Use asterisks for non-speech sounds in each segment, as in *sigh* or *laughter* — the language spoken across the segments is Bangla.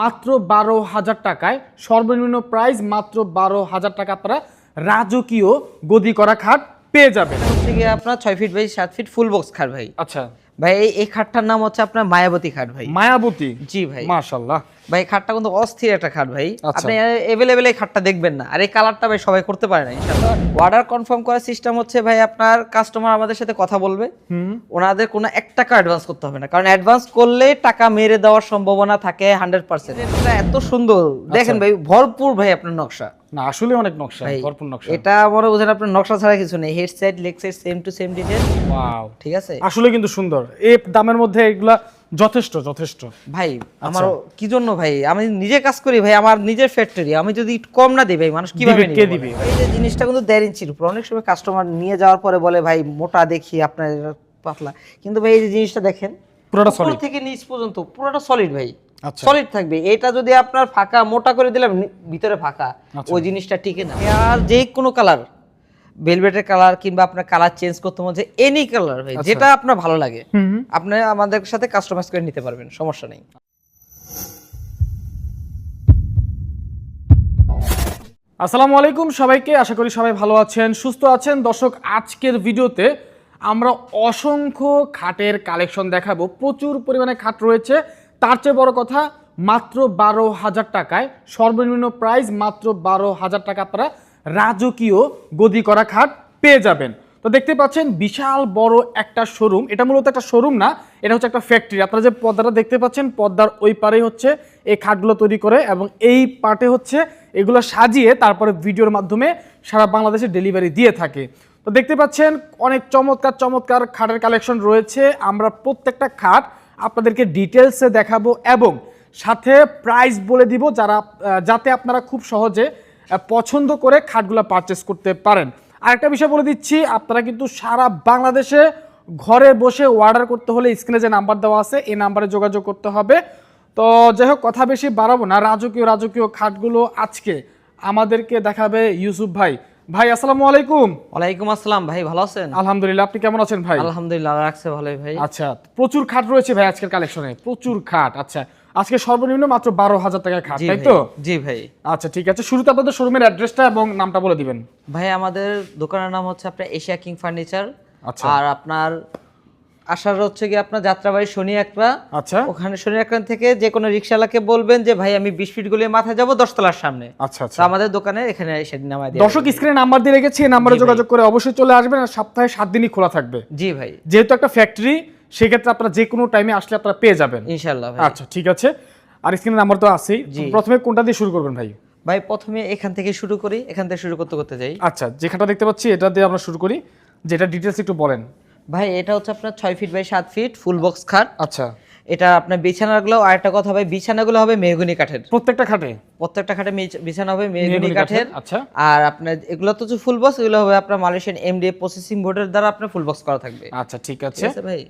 মাত্র বারো হাজার টাকায় সর্বনিম্ন প্রাইস মাত্র বারো হাজার টাকা আপনারা রাজকীয় গদি করা খাট পেয়ে যাবেন। হচ্ছে গিয়ে আপনার ছয় ফিট ভাই সাত ফিট ফুল বক্স খাট ভাই। আচ্ছা। ভাই এই এই খাটটার নাম হচ্ছে আপনার মায়াবতী খাট ভাই। মায়াবতী? জি ভাই। মাশাল্লাহ। ভাই খাটটা কিন্তু অস্থির একটা খাট ভাই। আচ্ছা। আপনি এভেলেবেল এই খাটটা দেখবেন না। আর এই কালারটা ভাই সবাই করতে পারে না ইনশাআল্লাহ। অর্ডার কনফার্ম করার সিস্টেম হচ্ছে ভাই আপনার কাস্টমার আমাদের সাথে কথা বলবে। হুম। ওনাদের কোনো এক টাকা অ্যাডভান্স করতে হবে না। কারণ অ্যাডভান্স করলে টাকা মেরে দেওয়ার সম্ভাবনা থাকে হান্ড্রেড পার্সেন্ট এত সুন্দর। দেখেন ভাই ভরপুর ভাই আপনার নকশা। না আসলে অনেক নকশা ভাই ভরপুর নকশা। এটা মনে বোঝেন আপনার নকশা ছাড়া কিছু নেই। Head side leg side same to same detail wow ঠিক আছে? আসলে কিন্তু সুন্দর। এই দামের মধ্যে এগুলা যথেষ্ট যথেষ্ট ভাই আচ্ছা। আমার কি জন্য ভাই আমি নিজে কাজ করি ভাই আমার নিজের ফ্যাক্টরি আমি যদি কম না দিই ভাই মানুষ কীভাবে কে দিবে? এই যে জিনিসটা কিন্তু দেড় ইঞ্চির উপর অনেক সময় কাস্টমার নিয়ে যাওয়ার পরে বলে ভাই মোটা দেখি আপনার পাতলা কিন্তু ভাই এই যে জিনিসটা দেখেন পুরোটা সলিড থেকে নিচ পর্যন্ত পুরোটা সলিড ভাই আচ্ছা। সলিড থাকবে এটা যদি আপনার ফাঁকা মোটা করে দিলাম ভিতরে ফাঁকা আচ্ছা। ওই জিনিসটা টিকে না আর যে কোনো কালার ভেলভেটের কালার কিংবা আপনার কালার চেঞ্জ করতে মন এনি কালার ভাই যেটা আপনার ভালো লাগে। আচ্ছা। আপনি আমাদের সাথে কাস্টমাইজ করে নিতে পারবেন সমস্যা নেই। আসসালামু আলাইকুম সবাইকে আশা করি সবাই ভালো আছেন সুস্থ আছেন। দর্শক আজকের ভিডিওতে আমরা অসংখ্য খাটের কালেকশন দেখাবো। প্রচুর পরিমাণে খাট রয়েছে। তার চেয়ে বড় কথা মাত্র বারো হাজার টাকায় সর্বনিম্ন প্রাইস মাত্র বারো হাজার টাকা আপনারা রাজকীয় গদি করা খাট পেয়ে যাবেন। তো দেখতে পাচ্ছেন, বিশাল বড় একটা শোরুম এটা মূলত একটা শোরুম না, এটা হচ্ছে একটা ফ্যাক্টরি আপনারা যে পর্দাটা দেখতে পাচ্ছেন, পর্দার ওই পারেই হচ্ছে এই খাটগুলো তৈরি করে এবং এই পার্টে হচ্ছে এগুলো সাজিয়ে তারপরে ভিডিওর মাধ্যমে সারা বাংলাদেশে ডেলিভারি দিয়ে থাকে। তো দেখতে পাচ্ছেন, অনেক চমৎকার চমৎকার খাটের কালেকশন রয়েছে। আমরা প্রত্যেকটা খাট আপনাদেরকে ডিটেলসে দেখাবো এবং সাথে প্রাইস বলে দিব যারা যাতে আপনারা খুব সহজে পছন্দ করে খাটগুলো পারচেস করতে পারেন। আরেকটা বিষয় বলে দিচ্ছি আপনারা কিন্তু সারা বাংলাদেশে ঘরে বসে অর্ডার করতে হলে স্ক্রিনে যে নাম্বার দেওয়া আছে এই নাম্বারে যোগাযোগ করতে হবে। তো যাই হোক কথা বেশি বাড়াবো না। রাজকীয় রাজকীয় খাটগুলো আজকে আমাদেরকে দেখাবে ইউসুফ ভাই। ভাই আসসালামু আলাইকুম। ওয়ালাইকুম আসসালাম। ভাই ভালো আছেন? আলহামদুলিল্লাহ আপনি কেমন আছেন ভাই? আলহামদুলিল্লাহ রাখছে ভালোই ভাই। আচ্ছা প্রচুর খাট রয়েছে ভাই আজকের কালেকশনে প্রচুর খাট আচ্ছা। আজকে সর্বনিম্ন মাত্র বারো হাজার টাকা খাট তাই তো? জি ভাই। আচ্ছা ঠিক আছে। শুরুতে আপনাদের শোরুমের অ্যাড্রেসটা এবং নামটা বলে দিবেন। ভাই আমাদের দোকানের নাম হচ্ছে আপনার এশিয়া কিং ফার্নিচার আচ্ছা। আর আপনার আসার হচ্ছে কি আপনার যাত্রাবাড়ি শনি একরা আচ্ছা। ওখানে শনি একরান থেকে যে কোনো রিক্সাওয়ালাকে বলবেন যে ভাই আমি বিশ ফিট গুলিয়ে মাথায় যাব দশতলার সামনে। আচ্ছা আচ্ছা। আমাদের দোকানে এখানে এসে নামায় দর্শক স্ক্রিনে নাম্বার দিয়ে রেখেছি নাম্বারে যোগাযোগ করে অবশ্যই চলে আসবেন আর সপ্তাহে সাত দিনই খোলা থাকবে। জি ভাই। যেহেতু একটা ফ্যাক্টরি সেক্ষেত্রে আপনারা যে কোনো টাইমে আসলে আপনারা পেয়ে যাবেন। ইনশাল্লাহ আচ্ছা ঠিক আছে। আর স্ক্রিনে নাম্বার তো আছেই। প্রথমে কোনটা দিয়ে শুরু করবেন ভাই? ভাই প্রথমে এখান থেকে শুরু করি এখান থেকে শুরু করতে করতে যাই। আচ্ছা যেখানটা দেখতে পাচ্ছি এটা দিয়ে আমরা শুরু করি। যেটা ডিটেলস একটু বলেন। ভাই এটা হচ্ছে আপনার ছয় ফিট বাই সাত ফিট ফুল বক্স খাট। আচ্ছা। এটা আপনার বিছানাগুলো আর একটা কথা ভাই বিছানাগুলো হবে মেহগুনি কাঠের। প্রত্যেকটা খাটে? প্রত্যেকটা খাটে বিছানা হবে মেহগুনি কাঠের আচ্ছা। আর আপনার এগুলো তো ফুল বক্স এগুলো হবে আপনার মালয়েশিয়ান এমডিএ প্রসেসিং বোর্ডের দ্বারা আপনার ফুল বক্স করা থাকবে। আচ্ছা ঠিক আছে ভাই?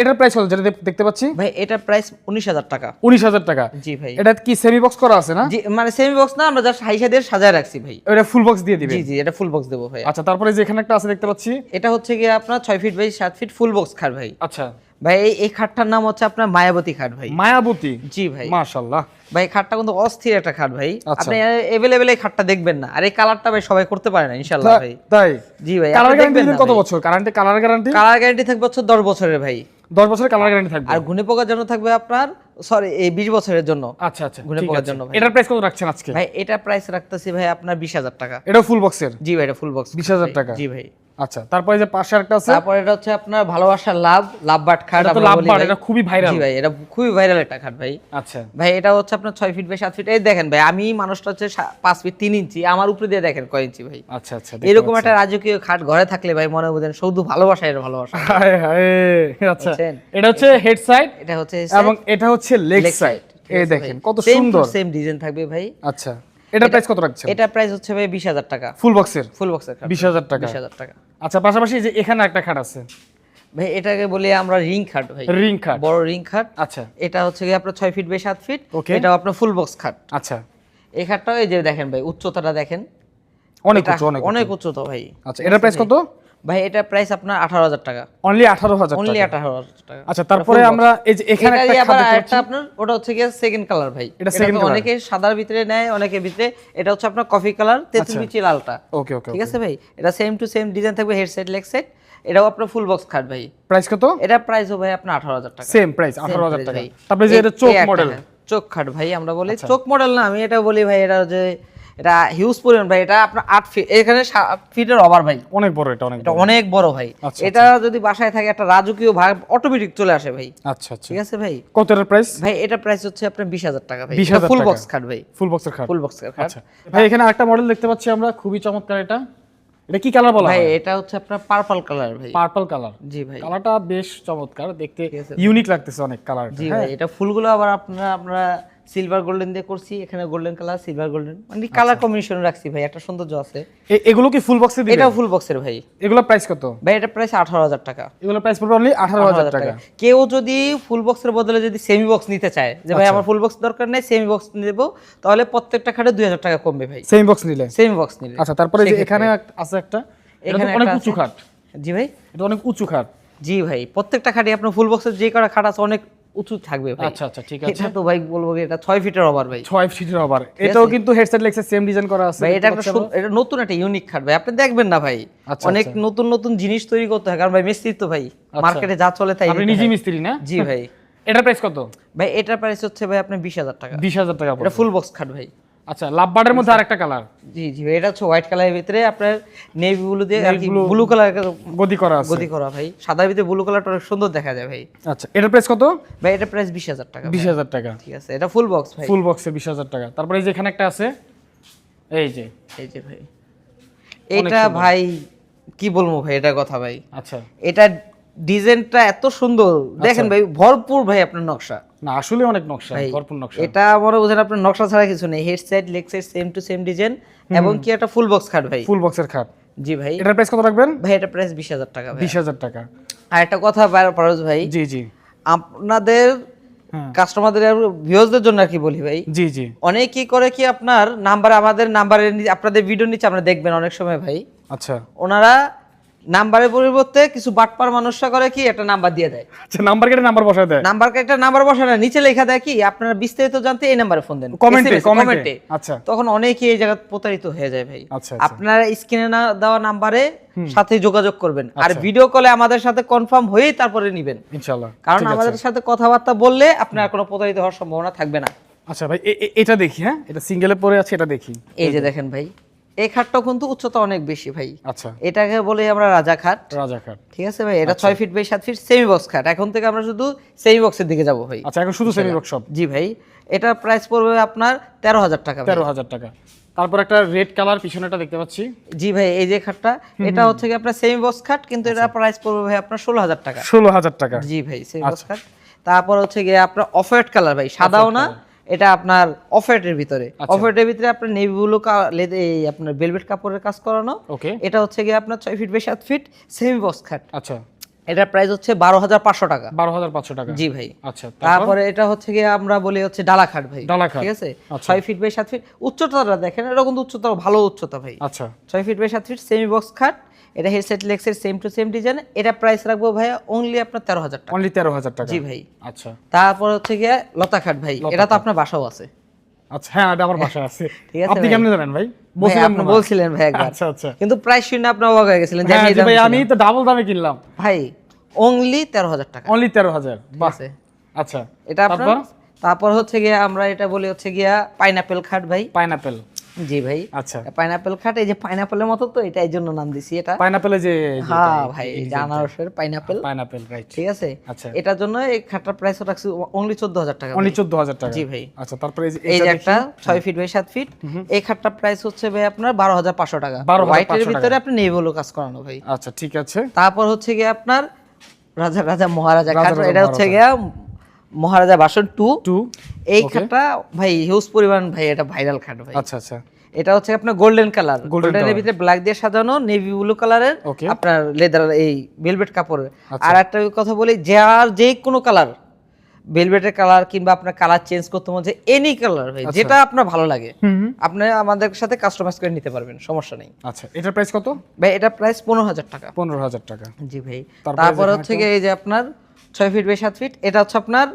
এটার প্রাইস কত? যেটা দেখতে পাচ্ছি। ভাই এটার প্রাইস উনিশ হাজার টাকা। উনিশ হাজার টাকা? জি ভাই। এটা কি সেমি বক্স করা আছে না? মানে সেমি বক্স না আমরা জাস্ট হাইসা দিয়ে সাজায় রাখছি ভাই। এটা ফুল বক্স দিয়ে দিবে জি জি এটা ফুল বক্স দেবো ভাই আচ্ছা তারপরে যে এখানে একটা আছে দেখতে পাচ্ছি। এটা হচ্ছে গিয়ে আপনার ছয় ফিট বাই সাত ফিট ফুল বক্স খার ভাই। আচ্ছা। ভাই এই খাটটার নাম হচ্ছে আপনার মায়াবতী খাট ভাই। মায়াবতী? জি ভাই। মাশাআল্লাহ। ভাই খাটটা কিন্তু অস্থির একটা খাট ভাই। আচ্ছা। আপনি এভেলেবেল এই খাটটা দেখবেন না। আর এই কালারটা ভাই সবাই করতে পারে না ইনশাল্লাহ ভাই। তাই? জি ভাই কালার গ্যারান্টি কত বছর? কারেন্টে কালার গ্যারান্টি কালার গ্যারান্টি থাকবে হচ্ছে দশ বছরের ভাই। দশ বছরের কালার গ্যারান্টি থাকবে? আর ঘুনে পোকার জন্য থাকবে আপনার সরি এই বিশ বছরের জন্য। আচ্ছা আচ্ছা ঘুরে পোকার জন্য ভাই। এটার প্রাইস কত রাখছেন আজকে? ভাই এটা প্রাইস রাখতেছি ভাই আপনার বিশ হাজার টাকা। এটা ফুল বক্সের জি ভাই এটা ফুল বক্স 20,000 টাকা? জি ভাই। আচ্ছা তারপরে যে পাশে একটা আছে? তারপর এটা হচ্ছে আপনার ভালোবাসার লাভ লাভ বাট খাট আমরা বলি ভাই। এটা খুবই ভাইরাল জি ভাই এটা খুবই ভাইরাল একটা খাট ভাই। আচ্ছা। ভাই এটা হচ্ছে আপনার ছয় ফিট বাই সাত ফিট এই দেখেন ভাই আমি মানুষটা হচ্ছে সা- পাঁচ ফিট তিন ইঞ্চি আমার উপরে দিয়ে দেখেন কয় ইঞ্চি ভাই। আচ্ছা আচ্ছা এরকম একটা রাজকীয় খাট ঘরে থাকলে ভাই মনে বোঝেন শুধু ভালোবাসা এর ভালোবাসা। হায় হায় আচ্ছা। এটা হচ্ছে হেড সাইড এটা হচ্ছে এবং এটা হচ্ছে লেগ সাইড এই দেখেন কত সুন্দর। সেম ডিজাইন থাকবে ভাই। আচ্ছা। এটা প্রাইস কত রাখছেন? এটা প্রাইস হচ্ছে ভাই বিশ হাজার টাকা। ফুল বক্সের ফুল বক্সের খাট বিশ হাজার টাকা। বিশ হাজার টাকা। আচ্ছা পাশাপাশি যে এখানে একটা খাট আছে। ভাই এটাকে বলি আমরা রিং খাট ভাই। রিং খাট। বড় রিং খাট। আচ্ছা। এটা হচ্ছে কি আপনার 6 ফিট বাই 7 ফিট এটা এটাও আপনার ফুল বক্স খাট। আচ্ছা। এই খাটটাও এই যে দেখেন ভাই উচ্চতাটা দেখেন। অনেক উচ্চ অনেক অনেক উঁচু। উচ্চতা ভাই। আচ্ছা এটার প্রাইস কত? ভাই এটা প্রাইস আপনার আঠারো হাজার টাকা। অনলি আঠারো হাজার অনলি টাকা। আঠারো হাজার টাকা। আচ্ছা তারপরে আমরা এই যে এখানে একটা খাট দেখতে আপনার ওটা হচ্ছে গিয়ে সেকেন্ড কালার ভাই। এটা তো colour। অনেকে সাদার ভিতরে নেয় অনেকের ভিতরে এটা হচ্ছে আপনার কফি কালার তেতুল বিচি লালটা। ওকে ওকে ঠিক আছে ভাই? এটা সেম টু সেম ডিজাইন থাকবে হেডসেট লেগ সেট এটাও আপনার ফুল বক্স খাট ভাই। প্রাইস কত? এটা প্রাইসও ভাই আপনার আঠারো হাজার টাকা। সেম প্রাইস আঠারো হাজার price টাকা। ভাই। তারপরে যে এটা চোখ মডেল হ্যাঁ, চোখ খাট ভাই আমরা বলি। চোখ মডেল না আমি এটা বলি ভাই এটা যে এটা হিউজ পরিমাণ ভাই এটা আপনার আট ফিট এখানে ফিটের ওভার ভাই। অনেক বড় এটা অনেক এটা অনেক বড় ভাই। আচ্ছা, এটা যদি বাসায় থাকে একটা রাজকীয় ভাগ অটোমেটিক চলে আসে ভাই। আচ্ছা আচ্ছা। ঠিক আছে ভাই? কত এর প্রাইস ভাই এটা প্রাইস হচ্ছে আপনার বিশ হাজার টাকা ভাই। 20,000 ফুল বক্স খাট ভাই। ফুল বক্সের খাট ফুল বক্স খাট আচ্ছা। ভাই এখানে আরেকটা মডেল দেখতে পাচ্ছি আমরা খুবই চমৎকার এটা। এটা কি কালার বলা ভাই হয়? এটা হচ্ছে আপনার পার্পল কালার ভাই। পার্পল কালার জি ভাই। কালারটা বেশ চমৎকার দেখতে ইউনিক লাগতেছে অনেক কালার জি ভাই এটা ফুলগুলো আবার আপনারা আমরা সিলভার গোল্ডেন দিয়ে করছি এখানে গোল্ডেন কালার সিলভার গোল্ডেন মানে আচ্ছা। কালার কম্বিনেশন রাখছি ভাই একটা সৌন্দর্য আছে। এগুলো কি ফুল বক্সে দিবেন? এটা ফুল বক্সের ভাই। এগুলো প্রাইস কত? ভাই এটা প্রাইস আঠারো হাজার টাকা। এগুলো প্রাইস পড়বে অনলি আঠারো হাজার টাকা। কেউ যদি ফুল বক্সের বদলে যদি সেমি বক্স নিতে চায় যে আচ্ছা। ভাই আমার ফুল বক্স দরকার নেই সেমি বক্স নেব তাহলে প্রত্যেকটা খাটে দুই হাজার টাকা কমবে ভাই। সেমি বক্স নিলে? সেমি বক্স নিলে। আচ্ছা তারপরে যে এখানে আছে একটা এখানে অনেক উঁচু খাট। জি ভাই। এটা অনেক উঁচু খাট। জি ভাই প্রত্যেকটা খাটে আপনার ফুল বক্সের যে কটা খাট আছে অনেক উঁচু থাকবে ভাই। আচ্ছা আচ্ছা ঠিক আছে। এটা তো ভাই বলব যে এটা 6 ফিটের ওভার ভাই। 6 ফিটের ওভার এটাও কিন্তু হেডসেট লেগছে সেম ডিজাইন করা আছে ভাই এটা একটা এটা নতুন একটা ইউনিক খাট ভাই। আপনি দেখবেন না ভাই। আচ্ছা, অনেক নতুন নতুন জিনিস তৈরি করতে হয়। কারণ ভাই মিস্ত্রি তো ভাই মার্কেটে যা চলে তাই আপনি নিজে মিস্ত্রি না? জি ভাই। *laughs* এটার প্রাইস কত? ভাই এটার প্রাইস হচ্ছে ভাই আপনি বিশ হাজার টাকা। বিশ হাজার টাকা এটা ফুল বক্স খাট ভাই। আচ্ছা লাভবার্ডের মধ্যে আরেকটা কালার জি জি এটা হচ্ছে হোয়াইট কালারের ভিতরে আপনার নেভি ব্লু দিয়ে আর কি ব্লু কালার গদি করা আছে। গদি করা ভাই। সাদার ভিতরে ব্লু কালারটা অনেক সুন্দর দেখা যায় ভাই। আচ্ছা এটার প্রাইস কত? ভাই এটা প্রাইস বিশ হাজার টাকা বিশ হাজার টাকা। ঠিক আছে এটা ফুল বক্স ভাই। ফুল বক্সে বিশ হাজার টাকা। তারপরে এই যে এখানে একটা আছে এই যে। এই যে ভাই। এটা ভাই কি বলব ভাই এটা কথা ভাই। আচ্ছা। এটা ডিজাইনটা এত সুন্দর। দেখেন ভাই ভরপুর ভাই আপনার নকশা। না আসলে অনেক নকশা ভরপুর নকশা। এটা বুঝেন আপনার নকশা ছাড়া কিছু নেই। Head side leg side same to same design এবং কি একটা ফুল বক্স খাট ভাই? ফুল বক্সের খাট। জি ভাই। এটার প্রাইস কত রাখবেন? ভাই এটা প্রাইস বিশ হাজার টাকা বিশ হাজার টাকা। আর একটা কথা পারোজ ভাই। জি জি। আপনাদের হ্যাঁ। কাস্টমারদের ভিউজদের জন্য আর কি বলি ভাই? জি জি। অনেক কি করে কি আপনার নাম্বার আমাদের নাম্বারের আপনাদের ভিডিও নিচে আপনারা দেখবেন অনেক সময় ভাই। আচ্ছা। ওনারা নাম্বারের পরিবর্তে কিছু বাটপার মানুষরা করে কি একটা নাম্বার দিয়ে দেয়। আচ্ছা নাম্বার কেটে নাম্বার বসায় দেয়। নাম্বার একটা নাম্বার বসে না নিচে লেখা দেয় কি আপনারা বিস্তারিত জানতে এই নাম্বারে ফোন দেন। কমেন্টে কমেন্টে। আচ্ছা। তখন অনেকেই এই জায়গা প্রতারিত হয়ে যায় ভাই। আচ্ছা আপনারা স্ক্রিনে না দেওয়া নাম্বারে সাথে যোগাযোগ করবেন। আর আচ্ছা। ভিডিও কলে আমাদের সাথে কনফার্ম হয়েই তারপরে নিবেন। ইনশাল্লাহ কারণ আমাদের সাথে কথাবার্তা বললে আপনার কোনো প্রতারিত হওয়ার সম্ভাবনা থাকবে না। আচ্ছা ভাই এটা দেখি হ্যাঁ? এটা সিঙ্গেলে পরে আছে এটা দেখি। এই যে দেখেন ভাই। এই খাটটাও কিন্তু উচ্চতা অনেক বেশি ভাই। আচ্ছা। এটাকে বলি আমরা রাজা খাট। রাজা খাট। ঠিক আছে ভাই? এটা ছয় ফিট বাই সাত ফিট সেমি বক্স খাট। এখন থেকে আমরা শুধু সেমি বক্সের দিকে যাব ভাই। আচ্ছা এখন শুধু সেমি বক্স সব জি ভাই। এটা প্রাইস পড়বে আপনার তেরো হাজার টাকা ভাই। তেরো হাজার টাকা। তারপর একটা রেড কালার পিছনেটা দেখতে পাচ্ছি। জি ভাই এই যে খাটটা এটা হচ্ছে কি আপনার সেমি বক্স খাট কিন্তু এটা প্রাইস পড়বে ভাই আপনার ষোলো হাজার টাকা। ষোলো হাজার টাকা। জি ভাই সেমি বক্স খাট। তারপর হচ্ছে গিয়ে আপনার অফ হোয়াইট কালার ভাই সাদাও না এটা আপনার অফ হোয়াইটের ভিতরে অফ ভিতরে আপনার নেভি ব্লু এই আপনার ভেলভেট কাপড়ের কাজ করানো। এটা হচ্ছে গিয়ে আপনার ছয় ফিট বাই সাত ফিট সেমি বক্স খাট আচ্ছা। এটার প্রাইস হচ্ছে বারো হাজার পাঁচশো টাকা। বারো হাজার পাঁচশো টাকা। জি ভাই। আচ্ছা তারপরে? এটা হচ্ছে গিয়ে আমরা বলি হচ্ছে ডালা খাট ভাই। ডালা খাট। ঠিক আছে? আচ্ছা। ছয় ফিট বাই সাত ফিট উচ্চতাটা দেখেন এটা কিন্তু উচ্চতা ভালো উচ্চতা ভাই। আচ্ছা। ছয় ফিট বাই সাত ফিট সেমি বক্স খাট এটা হেডসেট লেক্সের সেম টু সেম ডিজাইন এটা প্রাইস রাখব ভাই অনলি আপনার তেরো হাজার টাকা। অনলি তেরো হাজার টাকা। জি ভাই। আচ্ছা। তারপর হচ্ছে গিয়ে লতা খাট ভাই এটা তো আপনার বাসাও আছে। আচ্ছা হ্যাঁ এটা আমার বাসায় আছে। *laughs* ঠিক আছে আপনি কেমনে জানেন ভাই? ভাই, আপনি বলছিলেন ভাই একবার। আচ্ছা আচ্ছা। কিন্তু প্রাইস শুনে আপনি অবাক হয়ে গেছিলেন যে হ্যাঁ আমি ভাই আমি তো ডাবল দামে কিনলাম। ভাই অনলি তেরো হাজার টাকা। অনলি তেরো হাজার। ঠিক আছে। আচ্ছা। এটা আপনার? তারপর? তারপর হচ্ছে গিয়ে আমরা এটা বলি হচ্ছে গিয়া পাইনাপেল খাট ভাই। পাইনাপেল জি ভাই। আচ্ছা। পাইনাপেল খাট এই যে পাইনাপেলের মতো তো এটা এই জন্য নাম দিছি এটা। পাইনাপেলে যে হ্যাঁ ভাই আনারসের পাইনাপেল পাইনাপেল রাইট ঠিক আছে? আচ্ছা। এটার জন্য এই খাটটার প্রাইস রাখছি অনলি চোদ্দ হাজার টাকা অনলি ভাই। চোদ্দ হাজার টাকা। জি ভাই। আচ্ছা তারপরে এই যে। একটা ছয় ফিট বাই সাত ফিট এই খাটটার প্রাইস হচ্ছে ভাই আপনার বারো হাজার পাঁচশো টাকা। 12,500 হোয়াইটের ভিতরে আপনি নেভেলো কাজ করানো ভাই। আচ্ছা ঠিক আছে। তারপর হচ্ছে গিয়ে আপনার রাজা রাজা মহারাজা খাট এটা হচ্ছে গিয়া মহারাজা বাসন টু। টু এই খাটটা ভাই হিউজ পরিমাণ ভাই এটা ভাইরাল খাট ভাই। আচ্ছা আচ্ছা। এটা হচ্ছে আপনার গোল্ডেন কালার Golden গোল্ডেনের ভিতরে ব্ল্যাক দিয়ে সাজানো নেভি ব্লু কালারের. আপনার লেদার এই ভেলভেট কাপড়ের। আচ্ছা। আর একটা কথা বলি যার যে কোনো কালার ভেলভেটের কালার কিংবা আপনার কালার চেঞ্জ করতে মধ্যে এনি কালার ভাই যেটা আপনার ভালো লাগে। আপনি আমাদের সাথে কাস্টমাইজ করে নিতে পারবেন সমস্যা নেই। আচ্ছা এটার প্রাইস কত? ভাই এটা প্রাইস পনেরো হাজার টাকা। পনেরো হাজার টাকা। জি ভাই। তারপর হচ্ছে এই যে আপনার ছয় ফিট বাই সাত ফিট এটা হচ্ছে আপনার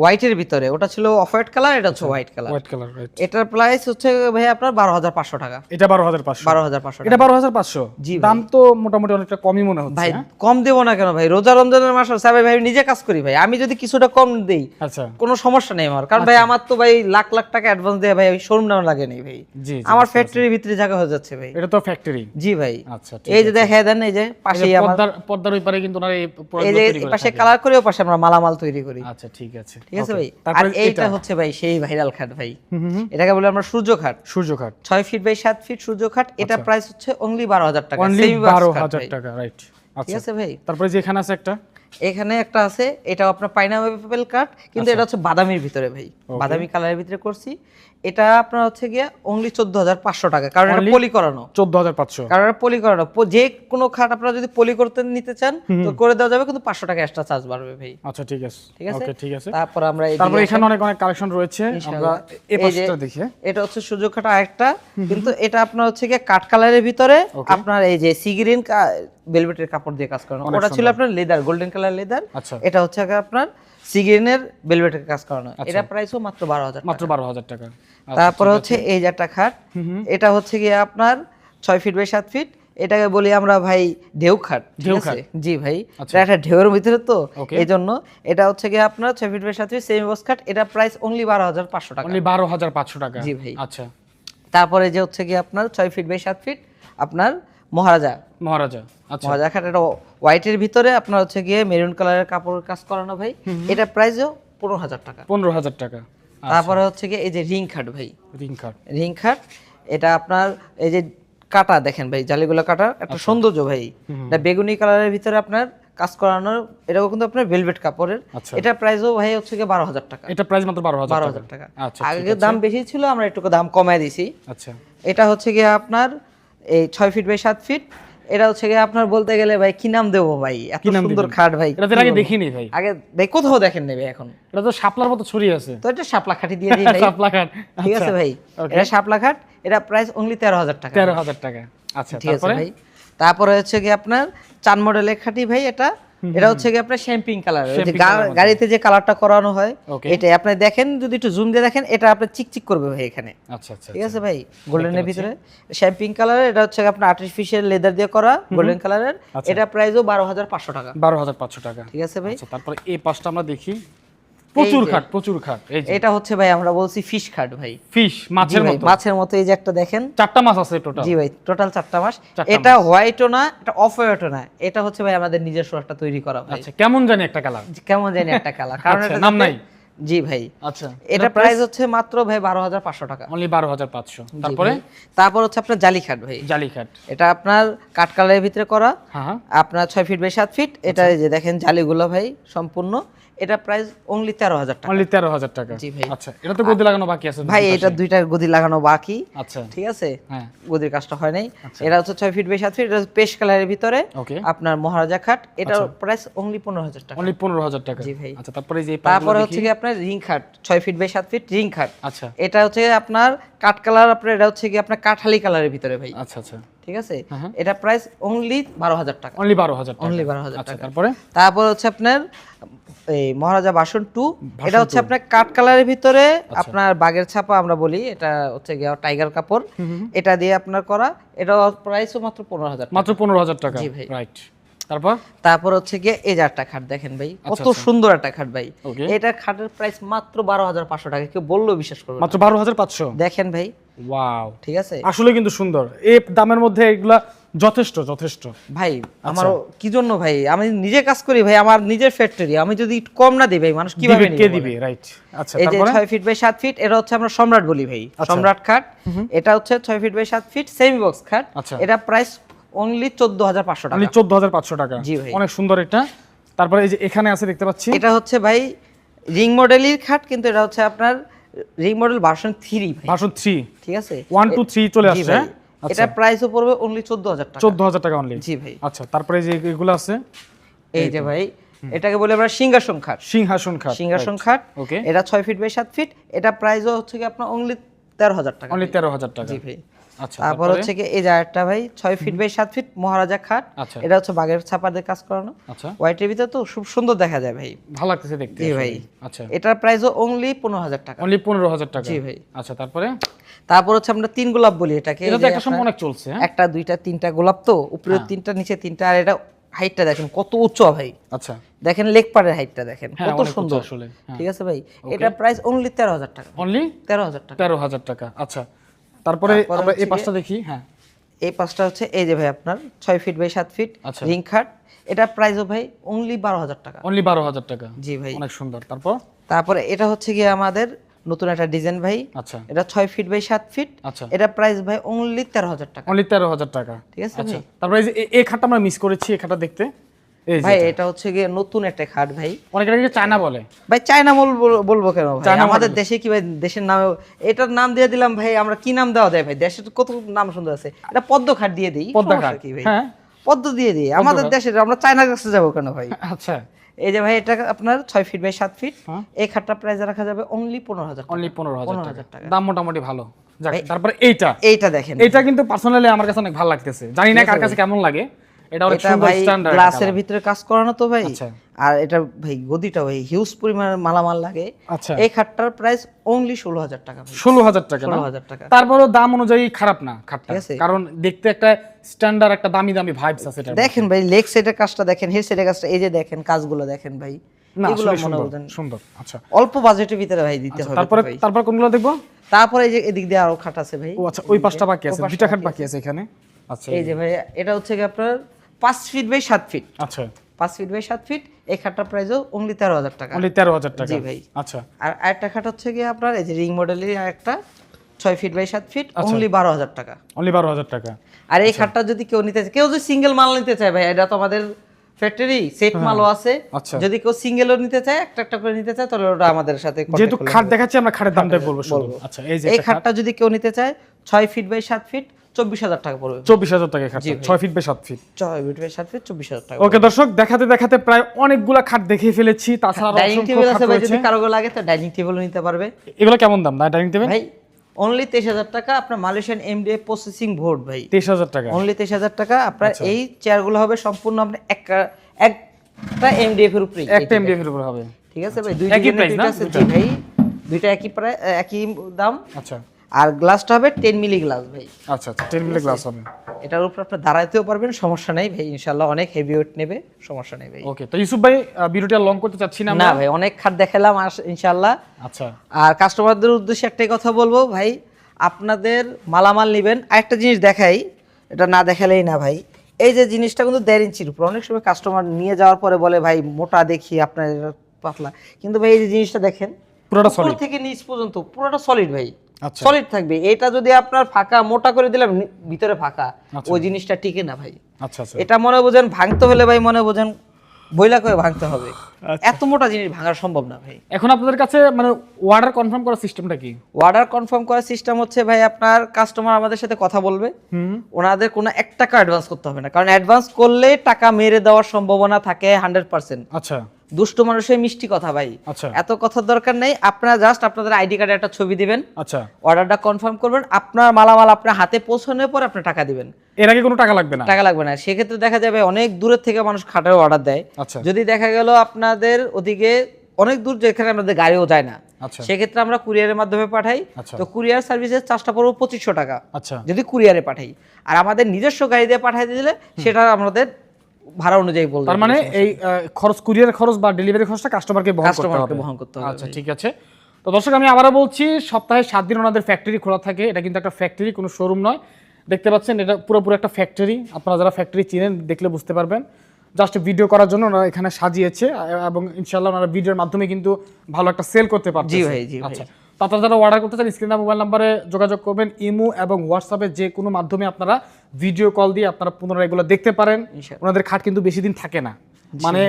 হোয়াইটের ভিতরে। ওটা ছিল অফ হোয়াইট কালার এটা হচ্ছে white colour white colour right এটার প্রাইস হচ্ছে ভাই আপনার বারো হাজার পাঁচশো টাকা। এটা বারো হাজার পাঁচশো। বারো হাজার পাঁচশো এটা বারো হাজার পাঁচশো? জি দাম তো মোটামুটি অনেকটা কমই মনে হচ্ছে ভাই হ্যাঁ? কম দেবো না কেন ভাই? রোজা রমজানের মাস আছে ভাই নিজে কাজ করি ভাই। আমি যদি কিছুটা কম দেই আচ্ছা। কোনো সমস্যা নেই আমার। কারণ ভাই আমার তো ভাই লাখ লাখ টাকা অ্যাডভান্স দিয়ে ভাই শোরুম নাম লাগে নেই ভাই। জি আমার ফ্যাক্টরির ভিতরে জায়গা হয়ে যাচ্ছে ভাই। এটা তো ফ্যাক্টরি জি ভাই। আচ্ছা এই যে দেখা দেন এই যে পাশেই আমার পর্দার পর্দার ওই পারে কিন্তু ওনারা এই পাশে কালার করে ও পাশে আমরা মালামাল তৈরি করি। আচ্ছা ঠিক আছে। ঠিক আছে ভাই? আর তারপরে এইটা হচ্ছে ভাই সেই ভাইরাল খাট ভাই। এটাকে বলে আমরা সূর্য খাট। সূর্য খাট। ফিট বাই ফিট সূর্য খাট এটা প্রাইস হচ্ছে অনলি বারো হাজার টাকা অনলি Semi box বারো খাট হাজার ভাই। টাকা রাইট ঠিক আচ্ছা। আছে ভাই? তারপরে যে এখানে আছে একটা? এখানে একটা আছে এটা আপনার পাইনাপেল কাট কিন্তু আচ্ছা। এটা হচ্ছে বাদামির ভিতরে ভাই। বাদামি কালারের ভিতরে করছি। এটা আপনার হচ্ছে গিয়ে অনলি চোদ্দ হাজার পাঁচশো টাকা কারণ এটা পলি করানো চোদ্দ হাজার পাঁচশো। কারণ এটা পলি করানো যে কোনো খাট আপনারা যদি পলি করতে নিতে চান তো করে দেওয়া যাবে কিন্তু পাঁচশো টাকা এক্সট্রা চার্জ বাড়বে ভাই। আচ্ছা ঠিক আছে। ঠিক আছে? ঠিক আছে। তারপর আমরা তারপরে এখানে অনেক অনেক কালেকশন রয়েছে। আমরা এই পাশটা দেখি? এটা হচ্ছে সুযোগ খাটা আরেকটা। কিন্তু এটা আপনার হচ্ছে গিয়ে কাঠ কালারের ভিতরে আপনার এই যে সিগ্রিন ভেলভেটের কাপড় দিয়ে কাজ করানো। ওটা ছিল আপনার লেদার গোল্ডেন কালার লেদার আচ্ছা। এটা হচ্ছে আপনার সিগ্রিনের ভেলভেটের কাজ করানো এটা প্রাইসও মাত্র বারো হাজার মাত্র বারো হাজার টাকা। আচ্ছা, তারপরে হচ্ছে এই যে একটা খাট এটা হচ্ছে গিয়ে আপনার ছয় ফিট বাই সাত ফিট এটাকে বলি আমরা ভাই ঢেউ খাট ঢেউ আছে? জি ভাই আচ্ছা। এটা একটা ঢেউয়ের ভিতরে তো. এই জন্য এটা হচ্ছে গিয়ে আপনার ছয় ফিট বাই সাত ফিট সেমি বক্স খাট। এটা প্রাইস অনলি বারো হাজার পাঁচশো টাকা। অনলি বারো হাজার পাঁচশো টাকা। জি ভাই। আচ্ছা। তারপরে যে হচ্ছে গিয়ে আপনার ছয় ফিট বাই সাত ফিট আপনার মহারাজা। মহারাজা আচ্ছা। মহারাজা খাট এটা হোয়াইটের ভিতরে আপনার হচ্ছে গিয়ে মেরুন কালারের কাপড়ের কাজ করানো ভাই। এটা প্রাইসও পনেরো হাজার টাকা। পনেরো হাজার টাকা। তারপরে হচ্ছে গিয়ে এই যে রিং খাট ভাই। রিং কার্ড রিং খাট এটা আপনার এই যে কাটা দেখেন ভাই জালিগুলো কাটা একটা সৌন্দর্য ভাই। এটা বেগুনি কালারের ভিতরে আপনার কাজ করানোর এটাও কিন্তু আপনার ভেলভেট কাপড়ের। আচ্ছা। এটা প্রাইসও ভাই হচ্ছে গিয়ে বারো হাজার টাকা। এটা প্রাইস মাত্র বারো হাজার বারো টাকা হাজার টাকা। আচ্ছা আগে দাম বেশি ছিল আমরা একটু দাম কমায় দিছি। আচ্ছা। এটা হচ্ছে গিয়ে আপনার এই ছয় ফিট বাই সাত ফিট এটা হচ্ছে গিয়ে আপনার বলতে গেলে ভাই কি নাম দেবো ভাই? এত সুন্দর খাট ভাই এটা আগে দেখিনি ভাই। আগে ভাই কোথাও দেখেন নেবে এখন। এটা তো শাপলার মতো ছড়িয়ে আছে। তো এটা শাপলা খাটি দিয়ে দিই ভাই। *laughs* শাপলা খাট। ঠিক আছে ভাই এটা শাপলা খাট এটা প্রাইস অনলি তেরো হাজার টাকা। তেরো হাজার টাকা। আচ্ছা ঠিক আছে তারপরে? ভাই তারপরে হচ্ছে কি আপনার চান মডেলের খাটি ভাই এটা এটা হচ্ছে কি আপনার শ্যাম্পিং কালার। গাড়িতে যে কালারটা করানো হয় এটা আপনি দেখেন যদি একটু জুম দিয়ে দেখেন এটা আপনার চিকচিক করবে ভাই এখানে। আচ্ছা আচ্ছা ঠিক আছে ভাই? গোল্ডেনের ভিতরে। শ্যাম্পিং কালারের এটা হচ্ছে আপনার আর্টিফিশিয়াল লেদার দিয়ে করা গোল্ডেন কালারের আচ্ছা। এটা প্রাইসও বারো হাজার পাঁচশো টাকা। বারো হাজার পাঁচশো টাকা। ঠিক আছে ভাই? তারপর তারপরে এই পাশটা আমরা দেখি। প্রচুর খাট প্রচুর খাট এটা হচ্ছে ভাই আমরা বলছি ফিশ খাট ভাই। ফিশ মাছের মতো। মাছের মতো এই যে একটা দেখেন। চারটা মাছ আছে টোটাল জি ভাই টোটাল চারটা চারটা এটা হোয়াইটও না এটা অফ হোয়াইটও না। এটা হচ্ছে ভাই আমাদের নিজস্ব একটা তৈরি করা ভাই। আচ্ছা কেমন জানি একটা কালার কেমন জানি একটা কালার কারণ আচ্ছা, এটা নাম নাই? জি ভাই। আচ্ছা এটা প্রাইস হচ্ছে মাত্র ভাই বারো হাজার পাঁচশো টাকা। অনলি বারো হাজার পাঁচশো। তারপরে? তারপর হচ্ছে আপনার জালি খাট ভাই। জালি খাট এটা আপনার কাঠ কালারের ভিতরে করা। হ্যাঁ হ্যাঁ। আপনার ছয় ফিট বাই সাত ফিট এটা এই যে দেখেন জালিগুলো ভাই সম্পূর্ণ। এটা প্রাইস অনলি তেরো হাজার টাকা। অনলি তেরো হাজার টাকা। জি ভাই। আচ্ছা এটা তো গদি লাগানো বাকি আছে ভাই এটা দুইটা গদি লাগানো বাকি। আচ্ছা। ঠিক আছে? হ্যাঁ। গদির কাজটা হয় নাই। এটা হচ্ছে ছয় ফিট বাই সাত ফিট এটা পেশ কালারের ভিতরে। আপনার মহারাজা খাট। এটার প্রাইস অনলি পনেরো হাজার টাকা। অনলি পনেরো হাজার টাকা। জি ভাই। আচ্ছা তারপরে যে তারপরে হচ্ছে কি আপনার রিং খাট ছয় ফিট বাই সাত ফিট রিং খাট। আচ্ছা। এটা হচ্ছে আপনার কাঠ কালার আপনার এটা হচ্ছে কি আপনার কাঠালি কালারের ভিতরে ভাই। আচ্ছা আচ্ছা। ঠিক আছে? হ্যাঁ। এটা প্রাইস অনলি বারো হাজার টাকা। অনলি বারো হাজার অনলি বারো হাজার আচ্ছা টাকা। তারপরে? তারপর হচ্ছে আপনার এই মহারাজা বাসন টু এটা হচ্ছে আপনার কালারের ভিতরে আচ্ছা। আপনার বাগের ছাপা আমরা বলি এটা হচ্ছে গিয়ে টাইগার কাপড়। এটা দিয়ে আপনার করা এটা প্রাইসও মাত্র পনেরো হাজার মাত্র পনেরো হাজার টাকা। জি ভাই। রাইট তারপর? তারপর হচ্ছে গিয়ে এই যে একটা খাট দেখেন ভাই কত আচ্ছা। সুন্দর একটা খাট ভাই। এটা খাটের প্রাইস মাত্র বারো হাজার পাঁচশো টাকা কেউ বললেও বিশ্বাস করবে মাত্র বারো হাজার পাঁচশো? দেখেন ভাই। ওয়াও ঠিক আছে? আসলে কিন্তু সুন্দর। এই দামের মধ্যে এগুলা যথেষ্ট যথেষ্ট। ভাই আচ্ছা। আমার কি জন্য ভাই? আমি নিজে কাজ করি ভাই আমার নিজের ফ্যাক্টরি আমি যদি কম না দিই ভাই মানুষ কীভাবে কে দিবে? রাইট আচ্ছা এই যে তারপরে? ছয় ফিট বাই সাত ফিট এটা হচ্ছে আমরা সম্রাট বলি ভাই আচ্ছা। সম্রাট খাট। এটা হচ্ছে ছয় ফিট বাই সাত ফিট সেমি বক্স খাট। আচ্ছা। এটা প্রাইস অনলি চোদ্দ হাজার পাঁচশো টাকা। অনলি চোদ্দ হাজার পাঁচশো টাকা। জি ভাই। অনেক সুন্দর এটা। তারপরে এই যে এখানে আছে দেখতে পাচ্ছি। এটা হচ্ছে ভাই রিং মডেলের খাট কিন্তু এটা হচ্ছে আপনার রিং মডেল ভার্সন থ্রি ভাই। ভার্সন থ্রি ঠিক আছে? ওয়ান টু থ্রি চলে আসছে ভাই। এটা প্রাইসও পড়বে অনলি চোদ্দ হাজার টাকা। চোদ্দ হাজার টাকা অনলি জি ভাই। আচ্ছা তারপরে যে এগুলো আছে? এই যে ভাই এটাকে বলে আমরা সিংহাসন খাট। সিংহাসন খাট সিংহাসন খাট ওকে এটা ছয় ফিট বাই সাত ফিট এটা প্রাইসও হচ্ছে কি আপনার অনলি তেরো হাজার টাকা অনলি তেরো হাজার টাকা। জি ভাই। আচ্ছা তারপর হচ্ছে কি এই জায়গাটা ভাই ছয় ফিট বাই সাত ফিট মহারাজা খাট। আচ্ছা। এটা হচ্ছে বাগের ছাপা কাজ করানো। আচ্ছা। হোয়াইটের ভিতরে তো খুব সুন্দর দেখা যায় ভাই। ভালো লাগতেছে দেখতে জি ভাই। আচ্ছা। এটার প্রাইসও অনলি পনেরো হাজার টাকা। অনলি পনেরো হাজার টাকা। জি ভাই। আচ্ছা তারপরে? তারপর হচ্ছে আমরা তিন গোলাপ বলি এটাকে। এটা তো একটা সময় অনেক চলছে হ্যাঁ? একটা দুইটা তিনটা গোলাপ তো উপরে তিনটা নিচে তিনটা আর এটা হাইটটা দেখেন কত উচ্চ ভাই। আচ্ছা। দেখেন লেক পাড়ের হাইটটা দেখেন হ্যাঁ, কত সুন্দর। আসলে, হ্যাঁ। ঠিক আছে ভাই? এটা প্রাইস অনলি তেরো হাজার টাকা। অনলি তেরো হাজার টাকা। তেরো হাজার টাকা আচ্ছা। তারপরে আমরা এই পাশটা দেখি হ্যাঁ। এই পাঁচটা হচ্ছে এই যে ভাই আপনার ছয় ফিট বাই সাত ফিট। রিং খাট এটা প্রাইস প্রাইসও ভাই অনলি বারো হাজার টাকা। অনলি বারো হাজার টাকা। জি ভাই। অনেক সুন্দর। তারপর? তারপরে এটা হচ্ছে গিয়ে আমাদের নতুন একটা ডিজাইন ভাই। আচ্ছা। এটা ছয় ফিট বাই সাত ফিট আচ্ছা। এটা প্রাইস ভাই অনলি তেরো হাজার টাকা। অনলি তেরো হাজার টাকা। ঠিক আছে আচ্ছা। তারপরে এই যে এ- এই খাটটা আমরা মিস করেছি এই খাটটা দেখতে। ভাই এটা হচ্ছে গিয়ে নতুন একটা খাট ভাই। অনেকে এটাকে চায়না বলে। ভাই চায়না মল বলব কেন ভাই? আমাদের দেশে কি ভাই দেশের নামে এটার নাম দিয়ে দিলাম ভাই আমরা কি নাম দেওয়া যায় ভাই? দেশের কত নাম সুন্দর আছে। এটা পদ্ম খাট দিয়ে দিই পদ্মা খাট কি ভাই? হ্যাঁ। পদ্ম দিয়ে দিই। আমাদের দেশের আমরা চায়নার কাছে যাব কেন ভাই? আচ্ছা। এই যে ভাই এটা আপনার ছয় ফিট বাই সাত ফিট। হ্যাঁ। এই খাটটা প্রাইস রাখা যাবে অনলি পনেরো হাজার অনলি পনেরো হাজার টাকা। দাম মোটামুটি ভালো। যাক তারপরে এইটা। এইটা দেখেন। এটা কিন্তু পার্সোনালি আমার কাছে অনেক ভালো লাগতেছে। জানি না কার কাছে কেমন লাগে। এটা অনেক সুন্দর স্ট্যান্ডার্ড গ্লাসের ভিতরে কাজ করানো তো ভাই। আচ্ছা। আর এটা ভাই গদিটা ভাই হিউজ পরিমাণের মালামাল লাগে। আচ্ছা। এই খাটটার প্রাইস অনলি ষোলো হাজার টাকা ভাই। ষোলো হাজার টাকা ষোলো হাজার টাকা। তারপরেও দাম অনুযায়ী খারাপ না খাটটা। কারণ দেখতে একটা স্ট্যান্ডার্ড একটা দামি দামি ভাইবস আছে এটা দেখেন ভাই লেগ সাইডের কাজটা দেখেন হেড সাইডের কাজটা এই যে দেখেন কাজগুলো দেখেন ভাই সুন্দর আচ্ছা। অল্প বাজেটের ভিতরে ভাই দিতে হবে তারপরে তারপর কোনগুলো দেখব? তারপরে এই যে এদিক দিয়ে আরও খাট আছে ভাই। ও আচ্ছা ওই পাঁচটা বাকি আছে দুইটা খাট বাকি আছে এখানে। আচ্ছা এই যে। ভাই এটা হচ্ছে কি আপনার পাঁচ ফিট বাই সাত ফিট আচ্ছা। পাঁচ ফিট বাই সাত ফিট এই খাটটার প্রাইসও অনলি তেরো হাজার টাকা। অনলি তেরো হাজার টাকা। জি ভাই। আচ্ছা। আর আরেকটা খাট হচ্ছে কি আপনার এই যে রিং মডেলের একটা ছয় ফিট বাই সাত ফিট আচ্ছা। অনলি বারো হাজার টাকা। অনলি বারো হাজার টাকা। আর এই খাটটা যদি কেউ নিতে চায় কেউ যদি সিঙ্গেল মাল নিতে চায় ভাই এটা তো আমাদের ফ্যাক্টরি সেট মালও আছে। আচ্ছা। যদি কেউ সিঙ্গেলও নিতে চায় একটা একটা করে নিতে চায় তাহলে ওটা আমাদের সাথে যেহেতু খাট দেখাচ্ছি আমরা খাটের দামটাই বলব শুধু। আচ্ছা এই যে এই খাটটা যদি কেউ নিতে চায় ছয় ফিট বাই সাত ফিট চব্বিশ হাজার টাকা পড়বে। চব্বিশ হাজার টাকা খাট ছয় ফিট বাই সাত ফিট ছয় ফিট বাই সাত ফিট চব্বিশ হাজার টাকা ওকে দর্শক দেখাতে দেখাতে প্রায় অনেকগুলা খাট দেখে ফেলেছি। তাছাড়া ডাইনিং টেবিল আছে ভাই যদি কারও লাগে তো ডাইনিং টেবিলও নিতে পারবে। এগুলো কেমন দাম? ডাইনিং টেবিল ভাই অনলি তেইশ হাজার টাকা আপনার মালয়েশিয়ান এমডিএ প্রসেসিং বোর্ড ভাই। তেইশ হাজার টাকা। অনলি তেইশ হাজার টাকা। আপনার আচ্ছা। এই চেয়ারগুলো হবে সম্পূর্ণ আপনার এক একটা এমডিএফ এর উপরে একটা এমডিএফ এর উপর হবে। ঠিক আছে ভাই দুই একই না? দুইটা? ভাই। দুইটা একই প্রায় একই দাম। আচ্ছা। আর গ্লাসটা হবে টেন মিলি গ্লাস ভাই। আচ্ছা আচ্ছা টেন মিলি গ্লাস হবে। এটার উপর আপনি দাঁড়াইতেও পারবেন সমস্যা নেই ভাই ইনশাল্লাহ অনেক হেভি ওয়েট নেবে সমস্যা নেই ভাই। ওকে তো ইউসুফ ভাই ভিডিওটা লং করতে চাচ্ছি না না ভাই অনেক খাট দেখালাম আর ইনশাল্লাহ আচ্ছা। আর কাস্টমারদের উদ্দেশ্যে একটাই কথা বলব ভাই আপনাদের মালামাল নেবেন। আরেকটা জিনিস দেখাই এটা না দেখালেই না ভাই। এই যে জিনিসটা কিন্তু দেড় ইঞ্চির উপর। অনেক সময় কাস্টমার নিয়ে যাওয়ার পরে বলে ভাই মোটা দেখি আপনার পাতলা। কিন্তু ভাই এই যে জিনিসটা দেখেন পুরোটা সলিড থেকে নিচ পর্যন্ত পুরোটা সলিড ভাই। সলিড থাকবে। এটা যদি আপনার ফাঁকা মোটা করে দিলাম ভিতরে ফাঁকা আচ্ছা। ওই জিনিসটা টিকে না ভাই। আচ্ছা আচ্ছা। এটা মনে বোঝেন ভাঙতে হলে ভাই মনে বোঝেন বইলা করে ভাঙতে হবে। আচ্ছা। এত মোটা জিনিস ভাঙা সম্ভব না ভাই। এখন আপনাদের কাছে মানে অর্ডার কনফার্ম করার সিস্টেমটা কি? অর্ডার কনফার্ম করার সিস্টেম হচ্ছে ভাই আপনার কাস্টমার আমাদের সাথে কথা বলবে। হুম। ওনাদের কোনো এক টাকা অ্যাডভান্স করতে হবে না। কারণ অ্যাডভান্স করলে টাকা মেরে দেওয়ার সম্ভাবনা থাকে হান্ড্রেড পার্সেন্ট আচ্ছা। দুষ্ট মানুষের মিষ্টি কথা ভাই। আচ্ছা। এত কথার দরকার নেই আপনারা জাস্ট আপনাদের আইডি কার্ডে একটা ছবি দিবেন। আচ্ছা। অর্ডারটা কনফার্ম করবেন আপনার মালামাল আপনার হাতে পৌঁছানোর পর আপনি টাকা দিবেন। এর আগে কোনো টাকা লাগবে না? টাকা লাগবে না। সেক্ষেত্রে দেখা যাবে অনেক দূরের থেকে মানুষ খাটের অর্ডার দেয়। আচ্ছা। যদি দেখা গেল আপনাদের ওদিকে অনেক দূর যেখানে আমাদের গাড়িও যায় না আচ্ছা। সেক্ষেত্রে আমরা কুরিয়ারের মাধ্যমে পাঠাই। তো কুরিয়ার সার্ভিসের চার্জটা পড়ব পঁচিশশো টাকা। আচ্ছা। যদি কুরিয়ারে পাঠাই। আর আমাদের নিজস্ব গাড়ি দিয়ে পাঠিয়ে দিলে সেটা আমাদের ভাড়া অনুযায়ী বলতে তার মানে এই খরচ কুরিয়ার খরচ বা ডেলিভারি খরচটা কাস্টমারকে বহন করতে হবে। বহন করতে হবে। আচ্ছা ঠিক আছে। তো দর্শক আমি আবারও বলছি সপ্তাহে সাত দিন ওনাদের ফ্যাক্টরি খোলা থাকে। এটা কিন্তু একটা ফ্যাক্টরি কোনো শোরুম নয়। দেখতে পাচ্ছেন এটা পুরোপুরি একটা ফ্যাক্টরি আপনারা যারা ফ্যাক্টরি চিনেন দেখলে বুঝতে পারবেন। জাস্ট ভিডিও করার জন্য ওনারা এখানে সাজিয়েছে এবং ইনশাল্লাহ ওনারা ভিডিওর মাধ্যমে কিন্তু ভালো একটা সেল করতে পারছে জি ভাই, জি আচ্ছা তো যারা অর্ডার করতে চান স্ক্রিনে মোবাইল নাম্বারে যোগাযোগ করবেন ইমো এবং হোয়াটসঅ্যাপে যে কোনো মাধ্যমে আপনারা ভিডিও কল দিয়ে আপনারা পুনরায় এগুলো দেখতে পারেন। ওনাদের খাট কিন্তু বেশি দিন থাকে না। মানে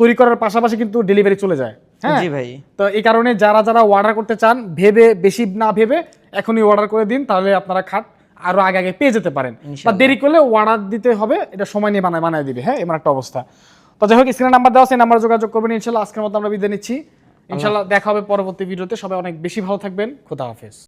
তৈরি করার পাশাপাশি কিন্তু ডেলিভারি চলে যায়। হ্যাঁ? জি ভাই। তো এই কারণে যারা যারা অর্ডার করতে চান ভেবে বেশি না ভেবে এখনই অর্ডার করে দিন তাহলে আপনারা খাট আরও আগে আগে পেয়ে যেতে পারেন। বা দেরি করলে অর্ডার দিতে হবে এটা সময় নিয়ে বানায় বানায় দিবে হ্যাঁ? এমন একটা অবস্থা। তো তো যাই হোক স্ক্রিনে নাম্বার দেওয়া সেই নাম্বার যোগাযোগ করবেন। ইনশাল্লাহ আজকের মতো আমরা বিদায় নিচ্ছি। ইনশাল্লাহ দেখা হবে পরবর্তী ভিডিওতে। সবাই অনেক বেশি ভালো থাকবেন। খোদা হাফেজ।